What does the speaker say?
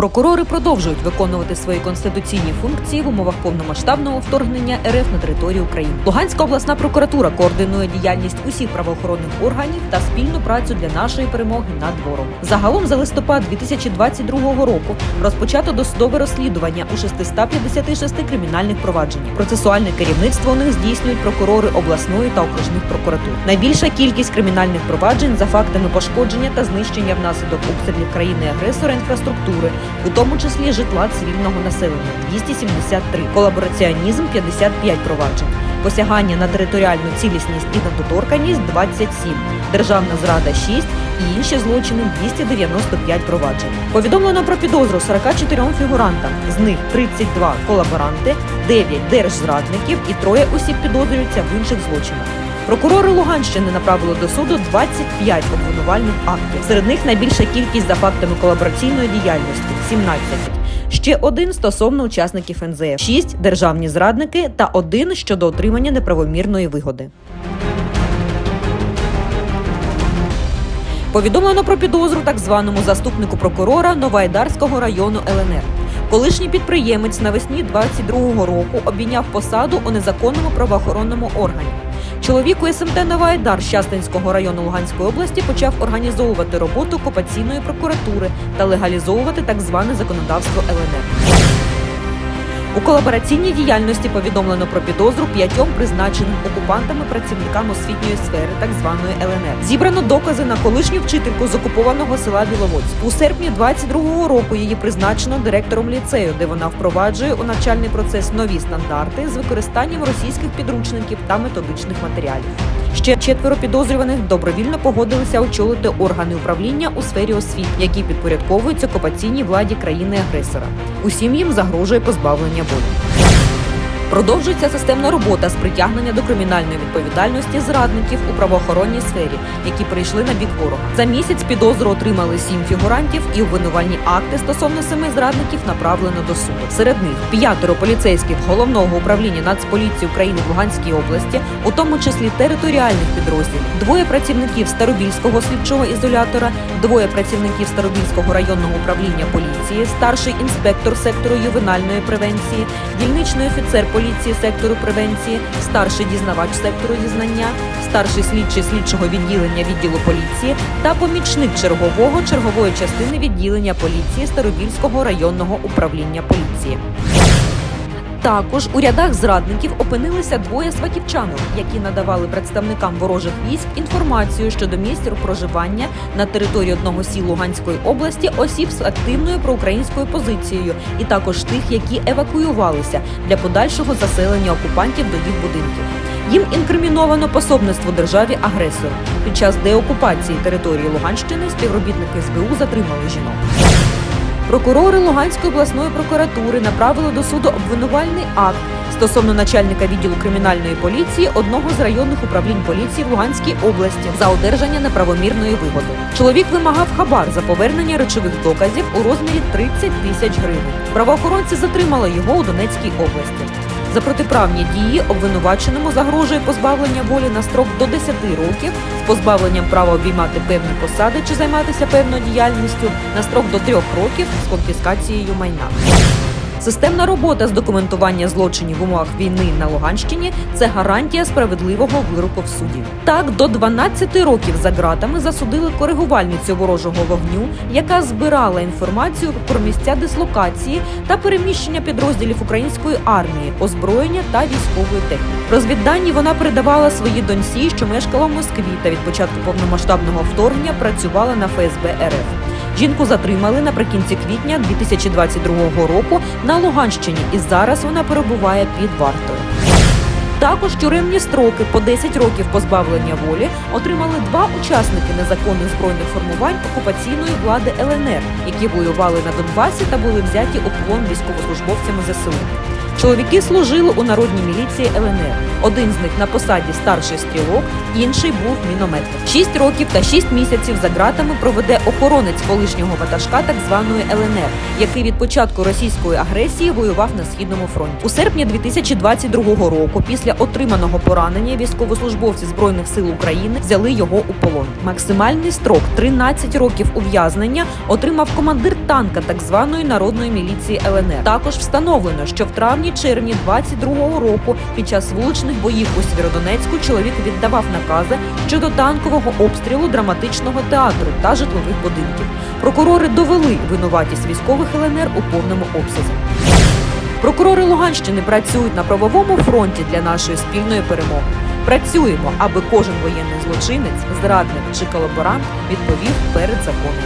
Прокурори продовжують виконувати свої конституційні функції в умовах повномасштабного вторгнення РФ на територію України. Луганська обласна прокуратура координує діяльність усіх правоохоронних органів та спільну працю для нашої перемоги над ворогом. Загалом за листопад 2022 року розпочато досудове розслідування у 656 кримінальних провадженнях. Процесуальне керівництво у них здійснюють прокурори обласної та окружних прокуратур. Найбільша кількість кримінальних проваджень за фактами пошкодження та знищення внаслідок обстрілів країни-агресора інфраструктури, у тому числі житла цивільного населення 273, колабораціонізм 55 проваджень. Посягання на територіальну цілісність і недоторканність 27, державна зрада 6 і інші злочини 295 проваджень. Повідомлено про підозру 44 фігурантам, з них 32 колаборанти, 9 держзрадників і троє осіб підозрюються в інших злочинах. Прокурори Луганщини направили до суду 25 обвинувальних актів. Серед них найбільша кількість за фактами колабораційної діяльності 17. Ще один стосовно учасників НЗФ, 6 державні зрадники та один щодо отримання неправомірної вигоди. Повідомлено про підозру так званому заступнику прокурора Новоайдарського району ЛНР. Колишній підприємець навесні 22-го року обійняв посаду у незаконному правоохоронному органі. Чоловік у СМТ Новоайдар Щастинського району Луганської області почав організовувати роботу окупаційної прокуратури та легалізовувати так зване законодавство ЛНР. У колабораційній діяльності повідомлено про підозру п'ятьом призначеним окупантами працівникам освітньої сфери так званої ЛНР. Зібрано докази на колишню вчительку з окупованого села Біловодськ. У серпні 22-го року її призначено директором ліцею, де вона впроваджує у навчальний процес нові стандарти з використанням російських підручників та методичних матеріалів. Ще четверо підозрюваних добровільно погодилися очолити органи управління у сфері освіти, які підпорядковуються окупаційній владі країни-агресора. Усім їм загрожує позбавлення волі. Продовжується системна робота з притягнення до кримінальної відповідальності зрадників у правоохоронній сфері, які прийшли на бік ворога. За місяць підозру отримали сім фігурантів, і обвинувальні акти стосовно семи зрадників направлено до суду. Серед них п'ятеро поліцейських головного управління Нацполіції України в Луганській області, у тому числі територіальних підрозділів, двоє працівників Старобільського слідчого ізолятора, двоє працівників Старобільського районного управління поліції, старший інспектор сектору ювенальної превенції, дільничний офіцер поліції сектору превенції, старший дізнавач сектору дізнання, старший слідчий слідчого відділення відділу поліції та помічник чергового чергової частини відділення поліції Старобільського районного управління поліції. Також у рядах зрадників опинилися двоє сватівчанок, які надавали представникам ворожих військ інформацію щодо місць проживання на території одного сіл Луганської області осіб з активною проукраїнською позицією, і також тих, які евакуювалися для подальшого заселення окупантів до їх будинків. Їм інкриміновано пособництво державі агресору. Під час деокупації території Луганщини співробітники СБУ затримали жінок. Прокурори Луганської обласної прокуратури направили до суду обвинувальний акт стосовно начальника відділу кримінальної поліції одного з районних управлінь поліції в Луганській області за одержання неправомірної вигоди. Чоловік вимагав хабар за повернення речових доказів у розмірі 30 тисяч гривень. Правоохоронці затримали його у Донецькій області. За протиправні дії обвинуваченому загрожує позбавлення волі на строк до 10 років з позбавленням права обіймати певні посади чи займатися певною діяльністю на строк до 3 років з конфіскацією майна. Системна робота з документування злочинів в умовах війни на Луганщині це гарантія справедливого вироку в суді. Так, до 12 років за ґратами засудили коригувальницю ворожого вогню, яка збирала інформацію про місця дислокації та переміщення підрозділів української армії, озброєння та військової техніки. Розвіддані вона передавала своїй доньці, що мешкала в Москві, та від початку повномасштабного вторгнення працювала на ФСБ РФ. Жінку затримали наприкінці квітня 2022 року на Луганщині, і зараз вона перебуває під вартою. Також тюремні строки по 10 років позбавлення волі отримали два учасники незаконних збройних формувань окупаційної влади ЛНР, які воювали на Донбасі та були взяті у полон військовослужбовцями ЗСУ. Чоловіки служили у народній міліції ЛНР. Один з них на посаді старший стрілок, інший був мінометник. Шість років та шість місяців за ґратами проведе охоронець колишнього ватажка так званої ЛНР, який від початку російської агресії воював на східному фронті. У серпні 2022 року, після отриманого поранення, військовослужбовці збройних сил України взяли його у полон. Максимальний строк 13 років ув'язнення отримав командир танка так званої народної міліції ЛНР. Також встановлено, що в травні-червні 22-го року під час вуличних боїв у Сєвєродонецьку чоловік віддавав накази щодо танкового обстрілу драматичного театру та житлових будинків. Прокурори довели винуватість військових ЛНР у повному обсязі. Прокурори Луганщини працюють на правовому фронті для нашої спільної перемоги. Працюємо, аби кожен воєнний злочинець, зрадник чи колаборант відповів перед законом.